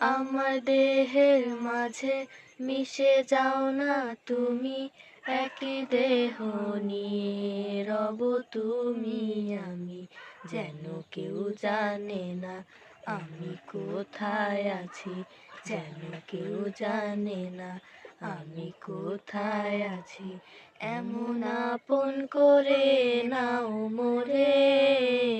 আমার দেহের মাঝে মিশে যাও না তুমি, একই দেহ নিয়ে রব তুমি আমি। যেন কেউ জানে না আমি কোথায় আছি, যেন কেউ জানে না আমি কোথায় আছি। এমন আপন করে নাও মোরে।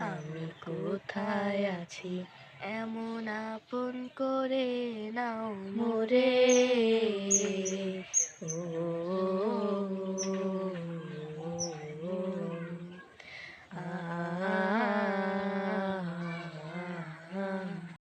আমি কোথায় আছি? এমন আপন করে নাও মোরে।